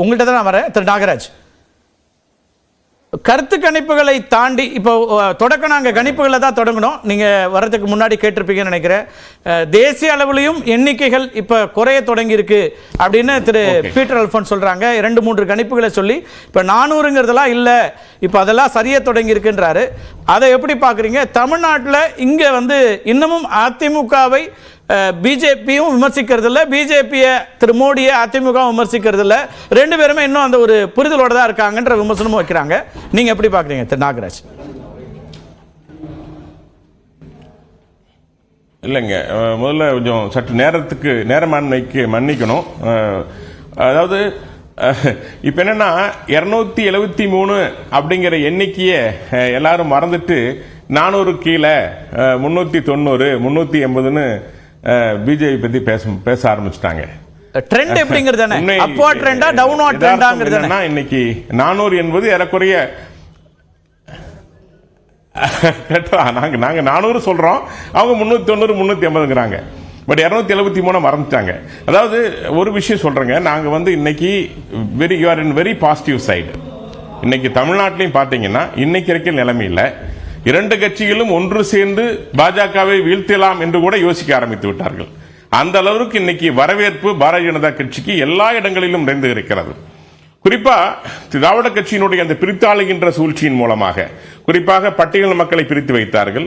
உங்கள்கிட்ட தான் நான் வரேன். திரு நாகராஜ். கருத்து கணிப்புகளை தாண்டி இப்போ தொடக்கம் நாங்கள் கணிப்புகளை தான் தொடங்கணும் நீங்கள் வர்றதுக்கு முன்னாடி கேட்டிருப்பீங்கன்னு நினைக்கிறேன். தேசிய அளவுலையும் எண்ணிக்கைகள் இப்போ குறைய தொடங்கி இருக்கு அப்படின்னு திரு. பீட்டர் அல்ஃபோன் சொல்றாங்க. இரண்டு மூன்று கணிப்புகளை சொல்லி இப்போ நானூறுங்கிறதெல்லாம் இல்லை. இப்போ அதெல்லாம் சரிய தொடங்கி இருக்குன்றாரு அதை எப்படி பார்க்குறீங்க? தமிழ்நாட்டில் இங்கே வந்து இன்னமும் அதிமுகவை பிஜேபியும் விமர்சிக்கிறது இல்லை பிஜேபியை திரு மோடியை அதிமுக விமர்சிக்கிறது இல்லை ரெண்டு பேருமே இன்னும் அந்த ஒரு புரிதலோட தான் இருக்காங்கன்ற விமர்சனமும் வைக்கிறாங்க. நீங்கள் எப்படி பார்க்குறீங்க திரு நாகராஜ்? இல்லைங்க. முதல்ல கொஞ்சம் சற்று நேரத்துக்கு நேரமான்மைக்கு மன்னிக்கணும். அதாவது இப்போ என்னென்னா இரநூத்தி எழுபத்தி மூணு அப்படிங்கிற எண்ணிக்கையை எல்லாரும் மறந்துட்டு நானூறு கீழே முந்நூற்றி தொண்ணூறு முந்நூற்றி எண்பதுன்னு பிஜேபி பத்தி பேச பேச ஆரம்பிச்சிட்டாங்க. ட்ரெண்ட் எப்படிங்கிறது தானே அப்போ ட்ரெண்டா டவுன்வா யதார்த்தம் ட்ரெண்டாங்கிறது இன்னைக்கு நானூறு என்பது ஏறக்குறைய நாங்க நாங்க நானூறு சொல்றோம் அவங்க முன்னூத்தி தொண்ணூறு முன்னூத்தி ஐம்பதுங்கிறாங்க. பட் இருநூத்தி எழுபத்தி மூணு மறந்துட்டாங்க. அதாவது ஒரு விஷயம் சொல்றேங்க நாங்க வந்து இன்னைக்கு very you are in very positive side இன்னைக்கு தமிழ்நாட்டிலையும் பாத்தீங்கன்னா இன்னைக்கு இருக்கிற நிலைமையில இரண்டு கட்சிகளும் ஒன்று சேர்ந்து பாஜகவை வீழ்த்தலாம் என்று கூட யோசிக்க ஆரம்பித்து விட்டார்கள். அந்த அளவுக்கு இன்னைக்கு வரவேற்பு பாரதிய ஜனதா கட்சிக்கு எல்லா இடங்களிலும் நிறைந்து இருக்கிறது. குறிப்பா திராவிட கட்சியினுடைய அந்த பிரித்தாளுகின்ற சூழ்ச்சியின் மூலமாக குறிப்பாக பட்டியல் மக்களை பிரித்து வைத்தார்கள்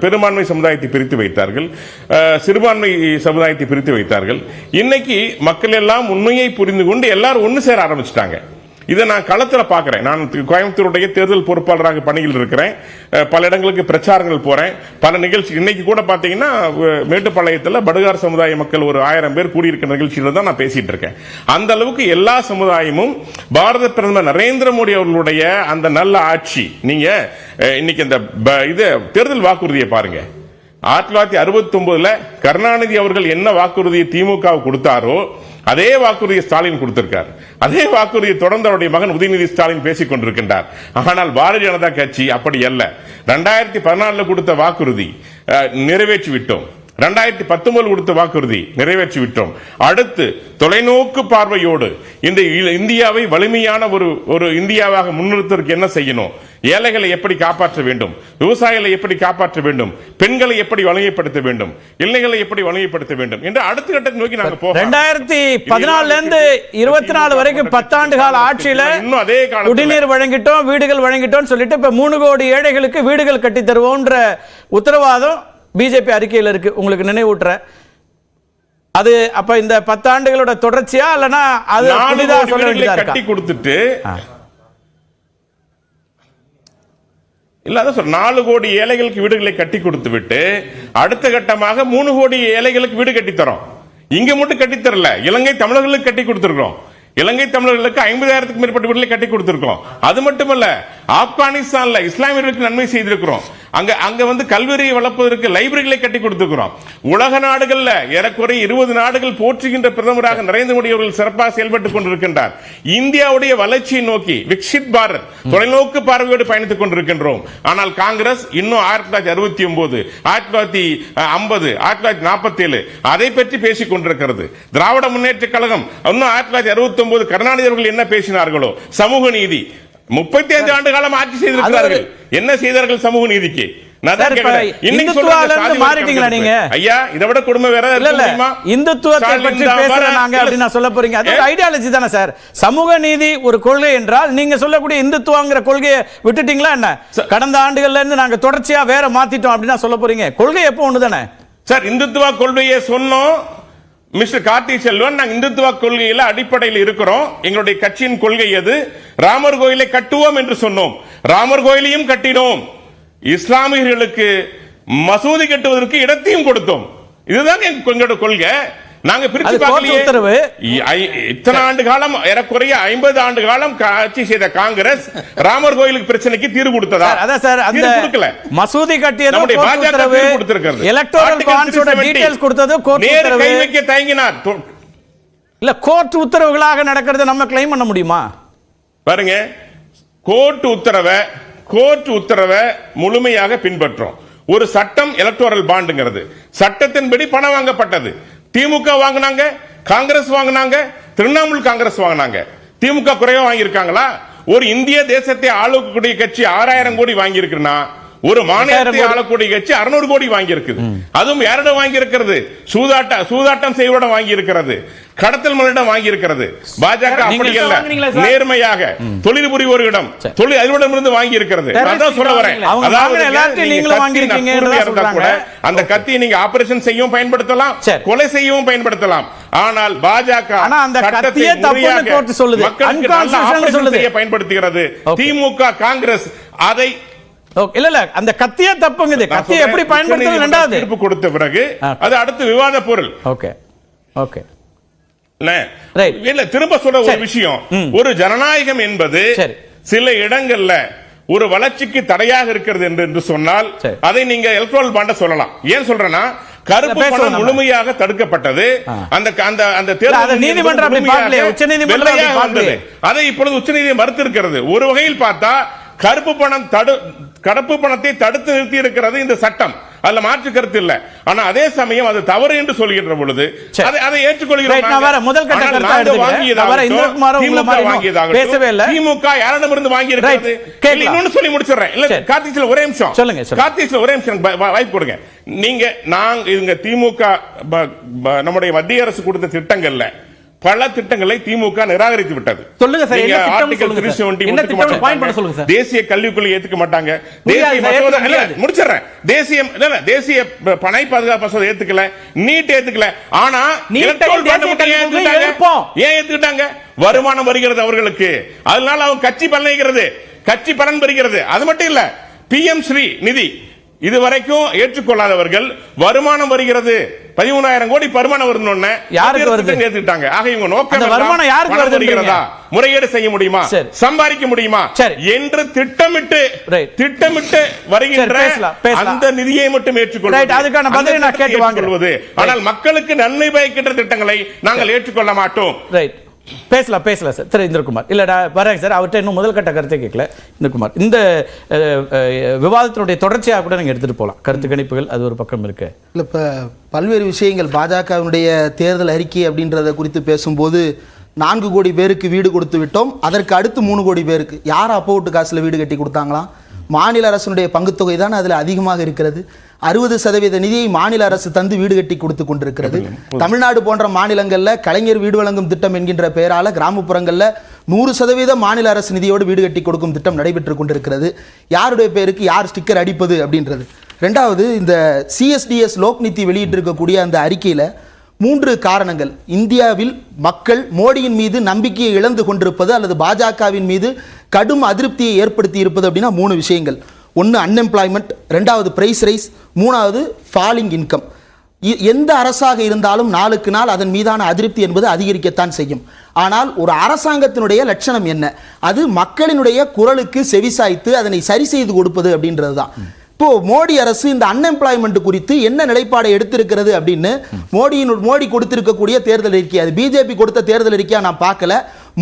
பெரும்பான்மை சமுதாயத்தை பிரித்து வைத்தார்கள் அஹ், சிறுபான்மை சமுதாயத்தை பிரித்து வைத்தார்கள். இன்னைக்கு மக்கள் எல்லாம் உண்மையை புரிந்து கொண்டு எல்லாரும் ஒன்று சேர ஆரம்பிச்சிட்டாங்க. இதை நான் களத்தில் பார்க்குறேன். நான் கோயம்புத்தூருடைய தேர்தல் பொறுப்பாளராக பணியில் இருக்கிறேன். பல இடங்களுக்கு பிரச்சாரங்கள் போகிறேன் பல நிகழ்ச்சி இன்னைக்கு கூட பார்த்தீங்கன்னா மேட்டுப்பாளையத்தில் படுகார் சமுதாய மக்கள் ஒரு ஆயிரம் பேர் கூடியிருக்க நிகழ்ச்சியில் தான் நான் பேசிட்டு இருக்கேன். அந்த அளவுக்கு எல்லா சமுதாயமும் பாரத பிரதமர் நரேந்திர மோடி அவர்களுடைய அந்த நல்ல ஆட்சி நீங்க இன்னைக்கு இந்த ப- இது தேர்தல் வாக்குறுதியை பாருங்க. ஆயிரத்தி தொள்ளாயிரத்தி அறுபத்தி ஒன்பதுல கருணாநிதி அவர்கள் என்ன வாக்குறுதியை திமுக கொடுத்தாரோ அதே வாக்குறுதியை ஸ்டாலின் கொடுத்திருக்கார். அதே வாக்குறுதியை தொடர்ந்து அவருடைய மகன் உதயநிதி ஸ்டாலின் பேசிக் கொண்டிருக்கின்றார். ஆனால் பாரதிய ஜனதா கட்சி அப்படி அல்ல. ரெண்டாயிரத்தி பதினாலுல கொடுத்த வாக்குறுதி அஹ், நிறைவேற்றி விட்டோம் ரெண்டாயிரத்தி பத்தொன்பது கொடுத்த வாக்குறுதி நிறைவேற்றி விட்டோம் அடுத்து தொலைநோக்கு பார்வையோடு இந்த இந்தியாவை வலிமையான ஒரு ஒரு இந்தியாவாக முன்னிறுத்துவதற்கு என்ன செய்யணும்? ஏழைகளை எப்படி காப்பாற்ற வேண்டும்? விவசாயிகளை எப்படி காப்பாற்ற வேண்டும்? பெண்களை எப்படி வலிமைப்படுத்த வேண்டும்? இளைஞர்களை எப்படி வலிமைப்படுத்த வேண்டும்? என்று அடுத்த கட்டத்தை நோக்கி நாங்க போகிறோம் ரெண்டாயிரத்தி பதினாலுல இருந்து இருபத்தி நாலு வரைக்கும் பத்தாண்டு கால ஆட்சியில இன்னும் அதே காலத்துல குடிநீர் வழங்கிட்டோம் வீடுகள் வழங்கிட்டோம் சொல்லிட்டு இப்ப மூணு கோடி ஏழைகளுக்கு வீடுகள் கட்டி தருவோன்ற உத்தரவாதம் பிஜேபி அறிக்கையில் இருக்கு. உங்களுக்கு நினைவூட்டுறேன். அது அப்ப இந்த பத்தாண்டுகளோட தொடர்ச்சியா இல்லனா அது புதிதா சொல்ல கட்டி கொடுத்துட்டு ஆ. இல்ல அதான் சொல்றேன். நாலு கோடி ஏழைகளுக்கு வீடுகளை கட்டி கொடுத்து விட்டு அடுத்த கட்டமாக மூணு கோடி ஏழைகளுக்கு வீடு கட்டி தரோம். இங்க மட்டும் கட்டி தரல. இலங்கை தமிழர்களுக்கு கட்டி கொடுத்திருக்கிறோம். இலங்கை தமிழர்களுக்கு ஐம்பதாயிரத்துக்கு மேற்பட்ட வீடுகளை கட்டி கொடுத்திருக்கோம் அது மட்டுமல்ல ஆப்கானிஸ்தான்ல இஸ்லாமியர்களுக்கு நன்மை செய்திருக்கிறோம். அங்க அங்க வந்து கல்வியை வளர்ப்பதற்கு லைப்ரரிகளை கட்டி கொடுத்துக்கிறோம் உலக நாடுகள்ல ஏறக்குறைய இருபது நாடுகள் போற்றுகின்ற பிரதமராக நரேந்திர மோடி அவர்கள் சிறப்பாக செயல்பட்டுக் கொண்டிருக்கின்றார். இந்தியாவுடைய வளர்ச்சியை நோக்கி விக்ஷித் பாரத் தொலைநோக்கு பார்வையோடு பயணித்துக் கொண்டிருக்கின்றோம். ஆனால் காங்கிரஸ் இன்னும் ஆயிரத்தி தொள்ளாயிரத்தி அறுபத்தி ஒன்பது ஆயிரத்தி தொள்ளாயிரத்தி ஐம்பது ஆயிரத்தி தொள்ளாயிரத்தி நாற்பத்தி ஏழு அதை பற்றி பேசிக் கொண்டிருக்கிறது. திராவிட முன்னேற்ற கழகம் இன்னும் ஆயிரத்தி தொள்ளாயிரத்தி அறுபத்தி ஒன்பது கருணாநிதி அவர்கள் என்ன பேசினார்களோ சமூக நீதி முப்பத்தி ஐந்து ஆண்டு காலம் ஆட்சி செய்திருக்கிறார்கள். என்ன செய்தார்கள் சமூக நீதிக்கு? மாறிட்டீங்களா நீங்க? ஐயா இதை விட வேற இல்ல? இந்துத்துவத்தை பற்றி அப்படின்னு சொல்ல போறீங்க. அது ஐடியாலஜி தானே சார். சமூக நீதி ஒரு கொள்கை என்றால் நீங்க சொல்லக்கூடிய இந்துத்துவங்கிற கொள்கையை விட்டுட்டீங்களா என்ன. கடந்த ஆண்டுகள்ல இருந்து நாங்க தொடர்ச்சியா வேற மாத்திட்டோம் அப்படின்னா சொல்ல போறீங்க. கொள்கை எப்போ ஒண்ணு தானே சார் இந்துத்துவ கொள்கையை சொன்னோம். மிஸ்டர் கார்த்தி செல்வன் நாங்கள் இந்துத்துவ கொள்கையில அடிப்படையில் இருக்கிறோம். எங்களுடைய கட்சியின் கொள்கை எது? ராமர் கோயிலை கட்டுவோம் என்று சொன்னோம். ராமர் கோயிலையும் கட்டினோம். இஸ்லாமியர்களுக்கு மசூதி கட்டுவதற்கு இடத்தையும் கொடுத்தோம். இதுதான் எங்க- எங்களோட கொள்கை. நாங்க பிரிச்சு பார்க்கலையே. உத்தரவு. இத்தனை ஆண்டு காலம் ஏறக்குறைய ஐம்பது ஆண்டு காலம் ஆட்சி செய்த காங்கிரஸ் ராமர் கோயிலுக்கு பிரச்சனைக்கு தீர்வு கொடுத்ததா? அதான் சார் அந்த கொடுக்கல. மசூதி கட்டியது நம்முடைய பாஜக தீர்வு கொடுத்திருக்கிறது. எலக்டோரல் பாண்ட்ஸோட 370. டீடைல்ஸ் கொடுத்தது கோர்ட் கை வைக்க தயங்கினார். இல்ல கோர்ட் உத்தரவுகளாக நடக்கிறத நம்ம கிளைம் பண்ண முடியுமா? பாருங்க கோர்ட் உத்தரவை கோர்ட் உத்தரவை முழுமையாக பின்பற்றோம். ஒரு சட்டம் எலக்டோரல் பாண்டுங்கிறது சட்டத்தின்படி பணம் வாங்கப்பட்டது. திமுக வாங்கினாங்க காங்கிரஸ் வாங்கினாங்க திரிணாமுல் காங்கிரஸ் வாங்கினாங்க. திமுக குறைவா வாங்கியிருக்காங்களா? ஒரு இந்திய தேசத்தை ஆளக்கூடிய கட்சி ஆறாயிரம் கோடி வாங்கி ஒரு மாநிலத்தை கோடி. ஆளக்கூடிய கட்சி அறுநூறு கோடி வாங்கி இருக்குது அதுவும் யாரிடம் வாங்கி இருக்கிறது சூதாட்ட சூதாட்டம் செய்வரிடம் வாங்கி இருக்கிறது கடத்தல் மனிடம் வாங்கி இருக்கிறது பாஜக அப்படி சார்? நேர்மையாக தொழில் புரிவோரிடம் சரி. தொழில் அதிபரிடமிருந்து வாங்கி இருக்கிறது அதான் சொல்ல வரேன். அதாவது கூட. அந்த கத்தியை நீங்க ஆபரேஷன் செய்யவும் பயன்படுத்தலாம். கொலை செய்யவும் பயன்படுத்தலாம். ஆனால் பாஜக ஆனா அந்த சட்டத்தை கத்தியே தப்புன்னு முறையாக கோர்ட் சொல்லுது. மக்களுக்கு பயன்படுத்துகிறது. திமுக காங்கிரஸ் அதை இல்ல இல்ல. அந்த கத்தியே தப்புங்குது. கத்தியை எப்படி பயன்படுத்துறது ரெண்டாவது? தீர்ப்பு கொடுத்த பிறகு. அது அடுத்து விவாத பொருள். ஓகே ஓகே இல்ல திரும்ப சொல்ற ஒரு. விஷயம். ஒரு ஜனநாயகம் என்பது. சில இடங்கள்ல ஒரு வளர்ச்சிக்கு தடையாக இருக்கிறது என்று சொன்னால். அதை நீங்க எலக்ட்ரல் பாண்ட சொல்லலாம் ஏன் சொல்றேன்னா கருப்பு பணம். முழுமையாக தடுக்கப்பட்டது. அந்த அந்த அந்த தேர்தல் நீதிமன்றம். பார்க்கலையே. அதை இப்பொழுது உச்சநீதிமன்றம் மறுத்திருக்கிறது ஒரு வகையில் பார்த்தா கருப்பு பணம் தடு கருப்பு பணத்தை தடுத்து நிறுத்தி இருக்கிறது இந்த சட்டம் அதுல மாற்று கருத்து இல்ல. ஆனா அதே சமயம் அது தவறு என்று சொல்கின்ற பொழுது. அதை ஏற்றுக்கொள்கிறோம் முதல் கட்ட கருத்தா வாங்கியதாகட்டும், பேசவே இல்ல. திமுக யாரிடமிருந்து வாங்கி இருக்கிறது இன்னொன்னு சொல்லி முடிச்சிடுறேன். இல்ல சரி. கார்த்திக்ஸ்ல ஒரே நிமிஷம். சொல்லுங்க. கார்த்திக்ஸ்ல ஒரே நிமிஷம். வாய்ப்பு கொடுங்க. நீங்க நாங்க இவங்க திமுக நம்முடைய மத்திய அரசு கொடுத்த திட்டங்கள்ல பல திட்டங்களை திமுக நிராகரித்து விட்டது சொல்லுங்க சார், என்ன ஆர்டிகல் சொல்லுங்க சார். 370 என்ன ஒத்துக்க திட்டம்னு மாட்டாங்க. point பண்ண சொல்லுங்க சார். தேசிய கல்விக்குள்ள ஏத்துக்க மாட்டாங்க தேசிய மசோதா இல்ல, முடியாது. முடிச்சிடுறேன் தேசிய இல்ல, தேசிய பணை பாதுகாப்பு மசோதா ஏத்துக்கல நீட் ஏத்துக்கல ஆனா ஏன் கல்விக்குள்ள ஏத்துக்கிட்டாங்க? ஏன் ஏத்துக்கிட்டாங்க வருமானம் வருகிறது அவர்களுக்கு அதனால அவங்க கட்சி பலனைகிறது கட்சி பலன் பெறுகிறது அது மட்டும் இல்ல பிஎம் ஸ்ரீ நிதி இதுவரைக்கும் ஏற்றுக்கொள்ளாதவர்கள் வருமானம் வருகிறது பதிமூணாயிரம் கோடி வருமானம் வருதுன்னு யாருக்கு வருது? ஏத்துக்கிட்டாங்க ஆக இவங்க நோக்கம் வருமானம் யாருக்கு? வருகிறதா முறையீடு செய்ய முடியுமா. சம்பாதிக்க முடியுமா. என்று திட்டமிட்டு. திட்டமிட்டு வருகின்ற. அந்த நிதியை மட்டும் Right, ஏற்றுக்கொள்வது அதுக்கான பதிலை நான் கேட்டு. ஏற்றுக்கொள்வது. ஆனால் மக்களுக்கு நன்மை பயக்கின்ற திட்டங்களை நாங்கள் ஏற்றுக்கொள்ள மாட்டோம் ரைட் பேசலாம் பேசலாம் சார் திரு இந்திரகுமார். இல்லைடா நான் சார் அவர்கிட்ட இன்னும் முதல் கட்ட கருத்தை கேட்கல. இந்திரகுமார் இந்த விவாதத்தினுடைய தொடர்ச்சியாக கூட நீங்கள் எடுத்துகிட்டு போகலாம் கருத்து கணிப்புகள் அது ஒரு பக்கம் இருக்கு. இல்லை இப்போ பல்வேறு விஷயங்கள் பாஜகவினுடைய தேர்தல் அறிக்கை அப்படின்றத குறித்து பேசும்போது நான்கு கோடி பேருக்கு வீடு கொடுத்து விட்டோம். அதற்கு அடுத்து மூணு கோடி பேருக்கு. யார் அப்போ விட்டு காசில் வீடு கட்டி கொடுத்தாங்களாம்? மாநில அரசினுடைய பங்குத்தொகை தான் அதில் அதிகமாக இருக்கிறது. அறுபது சதவீத நிதியை மாநில அரசு தந்து வீடு கட்டி கொடுத்து கொண்டிருக்கிறது. தமிழ்நாடு போன்ற மாநிலங்களில் கலைஞர் வீடு வழங்கும் திட்டம் என்கின்ற பெயரால கிராமப்புறங்களில் நூறு சதவீதம் மாநில அரசு நிதியோடு வீடு கட்டி கொடுக்கும் திட்டம் நடைபெற்று கொண்டிருக்கிறது. யாருடைய பேருக்கு யார் ஸ்டிக்கர் அடிப்பது அப்படின்றது. ரெண்டாவது இந்த சிஎஸ்டிஎஸ் லோக்நிதி வெளியிட்டிருக்கக்கூடிய அந்த அறிக்கையில் மூன்று காரணங்கள். இந்தியாவில் மக்கள் மோடியின் மீது நம்பிக்கையை இழந்து கொண்டிருப்பது அல்லது பாஜகவின் மீது கடும் அதிருப்தியை ஏற்படுத்தி இருப்பது அப்படின்னா மூணு விஷயங்கள். ஒன்று அன்எம்ப்ளாய்மெண்ட் ரெண்டாவது பிரைஸ் ரைஸ் மூணாவது ஃபாலிங் இன்கம் எந்த அரசாக இருந்தாலும் நாளுக்கு நாள் அதன் மீதான அதிருப்தி என்பது அதிகரிக்கத்தான் செய்யும். ஆனால் ஒரு அரசாங்கத்தினுடைய லட்சணம் என்ன? அது மக்களினுடைய குரலுக்கு செவிசாய்த்து அதனை சரி செய்து கொடுப்பது அப்படின்றது தான் இப்போ மோடி அரசு இந்த அன்எம்ப்ளாய்மெண்ட் குறித்து என்ன நிலைப்பாடை எடுத்திருக்கிறது அப்படின்னு மோடியின் மோடி கொடுத்திருக்கக்கூடிய தேர்தல் அறிக்கை அது பிஜேபி கொடுத்த தேர்தல் அறிக்கையாக நான் பார்க்கல.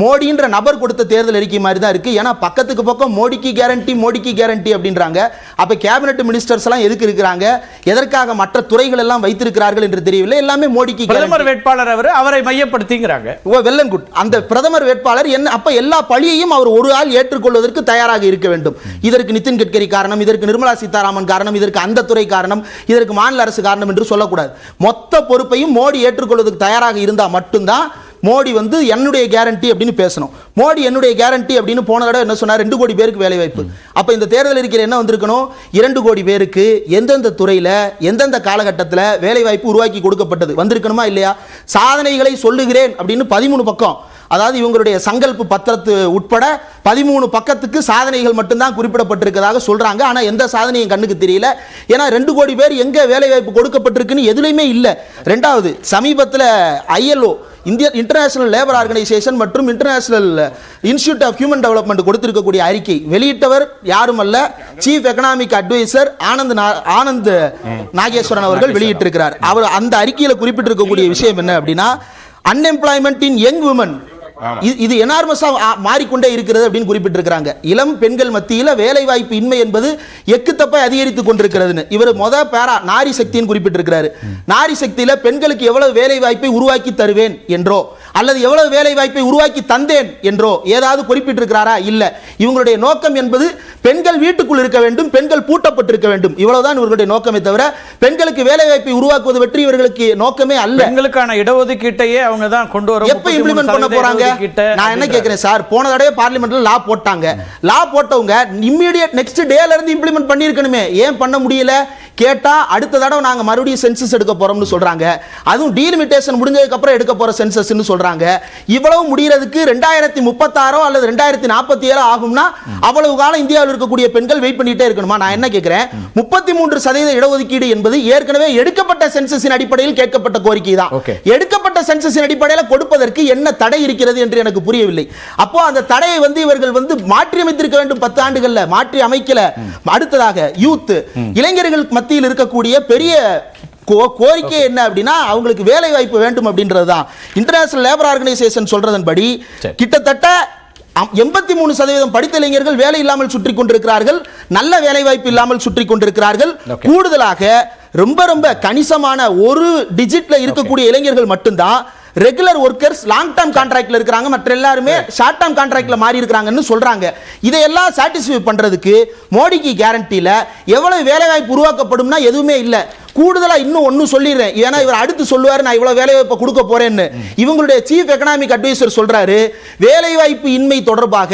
மோடின்ற நபர் கொடுத்த தேர்தல் அறிக்கை மாதிரி தான் இருக்கு. ஏன்னா பக்கத்துக்கு பக்கம் மோடிக்கு கேரண்டி மோடிக்கு கேரண்டி அப்படின்றாங்க. அப்ப கேபினெட் மினிஸ்டர்ஸ் எல்லாம் எதுக்கு இருக்கிறாங்க? எதற்காக மற்ற துறைகள் எல்லாம் வைத்திருக்கிறார்கள் என்று தெரியவில்லை. எல்லாமே மோடிக்கு பிரதமர். வேட்பாளர் அவர் அவரை மையப்படுத்திங்கிறாங்க. Oh well and good. அந்த பிரதமர் வேட்பாளர் என்ன அப்ப எல்லா பழியையும் அவர் ஒரு ஆள் ஏற்றுக்கொள்வதற்கு தயாராக இருக்க வேண்டும். இதற்கு நிதின் கட்கரி காரணம் இதற்கு நிர்மலா சீதாராமன் காரணம் இதற்கு அந்த துறை காரணம் இதற்கு மாநில அரசு காரணம் என்று சொல்லக்கூடாது. மொத்த பொறுப்பையும் மோடி ஏற்றுக்கொள்வதற்கு தயாராக இருந்தால் மட்டும்தான் மோடி வந்து என்னுடைய கேரண்டி அப்படின்னு பேசணும். மோடி என்னுடைய கேரண்டி அப்படின்னு போன தடவை என்ன சொன்னார்? ரெண்டு கோடி பேருக்கு வேலை வாய்ப்பு அப்போ இந்த தேர்தல் இருக்கிற என்ன வந்திருக்கணும்? இரண்டு கோடி பேருக்கு எந்தெந்த துறையில் எந்தெந்த காலகட்டத்தில் வேலை வாய்ப்பு உருவாக்கி கொடுக்கப்பட்டது? வந்திருக்கணுமா இல்லையா? சாதனைகளை சொல்லுகிறேன் அப்படின்னு பதிமூணு பக்கம் அதாவது இவங்களுடைய சங்கல்பு பத்திரத்து உட்பட பதிமூணு பக்கத்துக்கு சாதனைகள் மட்டும்தான் குறிப்பிடப்பட்டிருக்கிறதாக சொல்கிறாங்க ஆனால் எந்த சாதனையும் கண்ணுக்கு தெரியல. ஏன்னா ரெண்டு கோடி பேர் எங்கே வேலைவாய்ப்பு கொடுக்கப்பட்டிருக்குன்னு எதுலையுமே இல்லை. ரெண்டாவது சமீபத்தில் ஐஎல்ஓ இந்திய இன்டர்நேஷனல் லேபர் ஆர்கனைசேஷன் மற்றும் International Institute of Human Development கொடுத்திருக்கக்கூடிய அறிக்கை வெளியிட்டவர் யாரும் அல்ல. Chief economic advisor Anand Anand Nageswaran அவர்கள் வெளியிட்டிருக்கிறார். அவர் அந்த அறிக்கையில் குறிப்பிட்டிருக்கக்கூடிய விஷயம் என்ன அப்படின்னா அன்எம்ப்ளாய்மெண்ட் இன் யங் உமன் இது- இது எனார்மஸா மாறிக்கொண்டே இருக்கிறது அப்படின்னு குறிப்பிட்டிருக்கிறாங்க. இளம் பெண்கள் மத்தியில வேலை வாய்ப்பு இன்மை என்பது எக்குத்தப்பை அதிகரித்து கொண்டிருக்கிறதுன்னு. இவர் மொத பேரா நாரி சக்தின்னு குறிப்பிட்டிருக்கிறாரு. நாரி சக்தியில பெண்களுக்கு எவ்வளவு வேலை வாய்ப்பை உருவாக்கி தருவேன் என்றோ அல்லது எவ்வளவு வேலை வாய்ப்பை உருவாக்கி தந்தேன் என்றோ ஏதாவது குறிப்பிட்டிருக்கிறாரா? இல்ல. இவங்களுடைய நோக்கம் என்பது பெண்கள் வீட்டுக்குள் இருக்க வேண்டும் பெண்கள் பூட்டப்பட்டிருக்க வேண்டும். இவ்வளவுதான் இவர்களுடைய நோக்கமே தவிர பெண்களுக்கு வேலை வாய்ப்பை உருவாக்குவது பற்றி இவர்களுக்கு நோக்கமே அல்ல. பெண்களுக்கான இடஒதுக்கீட்டையே அவங்க தான் கொண்டு வர எப்ப இம்ப்ளிமெண்ட் பண்ண போறாங்க? நான் என்ன கேக்குறேன் சார்? போன தடவை பார்லிமெண்ட்ல லா போட்டாங்க. லா போட்டவங்க இம்மிடியட் நெக்ஸ்ட் டேல இருந்து இம்ப்ளிமெண்ட் பண்ணிருக்கணுமே ஏன் பண்ண முடியல? கேட்டா அடுத்த தடவை நாங்க மறுபடியும் சென்சஸ் எடுக்க போறோம்னு சொல்றாங்க. அதுவும் டீலிமிட்டேஷன் முடிஞ்சதுக்கு அப்புறம் எடுக்க போற சென்சஸ்னு சொல்றாங்க. இவ்வளவு முடியறதுக்கு ரெண்டாயிரத்தி முப்பத்தாறோ அல்லது ரெண்டாயிரத்தி நாற்பத்தி ஏழோ ஆகும்னா அவ்வளவு காலம் இந்தியாவில் இருக்கக்கூடிய பெண்கள் வெயிட் பண்ணிட்டே இருக்கணுமா? நான் என்ன கேட்கிறேன் முப்பத்தி மூன்று சதவீத இடஒதுக்கீடு என்பது ஏற்கனவே எடுக்கப்பட்ட சென்சஸின் அடிப்படையில் கேட்கப்பட்ட கோரிக்கை தான். எடுக்கப்பட்ட சென்சஸின் அடிப்படையில் கொடுப்பதற்கு என்ன தடை இருக்கிறது என்று எனக்கு புரியவில்லை. அப்போ அந்த தடையை வந்து இவர்கள் வந்து மாற்றி அமைத்திருக்க வேண்டும் பத்து ஆண்டுகள்ல மாற்றி அமைக்கல. அடுத்ததாக யூத் இளைஞர்கள் மத்தியில் இருக்கக்கூடிய பெரிய கோரிக்கை என்ன அப்படின்னா அவங்களுக்கு வேலை வாய்ப்பு வேண்டும் அப்படின்றதுதான். இன்டர்நேஷனல் லேபர் ஆர்கனைசேஷன் சொல்றதன்படி. கிட்டத்தட்ட எண்பத்தி மூணு சதவீதம் படித்த இளைஞர்கள் வேலை இல்லாமல் சுற்றி கொண்டிருக்கிறார்கள் நல்ல வேலை வாய்ப்பு இல்லாமல் சுற்றி கொண்டிருக்கிறார்கள். கூடுதலாக ரொம்ப ரொம்ப கணிசமான ஒரு டிஜிட்ல இருக்கக்கூடிய இளைஞர்கள் மட்டும்தான் ரெகுலர் ஒர்க்கர்ஸ் லாங் டேர்ம் கான்ட்ராக்ட்ல இருக்காங்க மற்ற எல்லாருமே ஷார்ட் டேர்ம் கான்ட்ராக்ட்ல மாறி இருக்காங்கன்னு சொல்றாங்க. இதையெல்லாம் சாட்டிஸ்ஃபை பண்றதுக்கு மோடிக்கு கேரண்டில எவ்வளவு வேலை வாய்ப்பு உருவாக்கப்படும்னா எதுவுமே இல்ல. கூடுதலா இன்னும் ஒன்னு சொல்லிடுறேன். ஏன்னா இவர் அடுத்து சொல்லுவாரு நான் இவ்வளவு வேலை வாய்ப்பு கொடுக்க போறேன்னு. இவங்களுடைய சீஃப் எக்கனாமிக் அட்வைசர் சொல்றாரு வேலை வாய்ப்பு இன்மை தொடர்பாக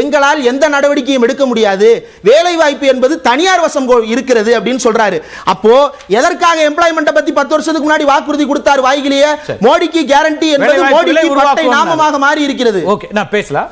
எங்களால் எந்த நடவடிக்கையும் எடுக்க முடியாது. வேலை வாய்ப்பு என்பது தனியார் வசம் இருக்கிறது அப்படின்னு சொல்றாரு. அப்போ எதற்காக எம்ப்ளாய்மெண்ட்டை பத்தி பத்து வருஷத்துக்கு முன்னாடி வாக்குறுதி கொடுத்தார் வாய்கிலேயே? மோடிக்கு கேரண்டி என்பது மோடிக்கு. நாமமாக மாறி இருக்கிறது ஓகே நான் பேசலாம்.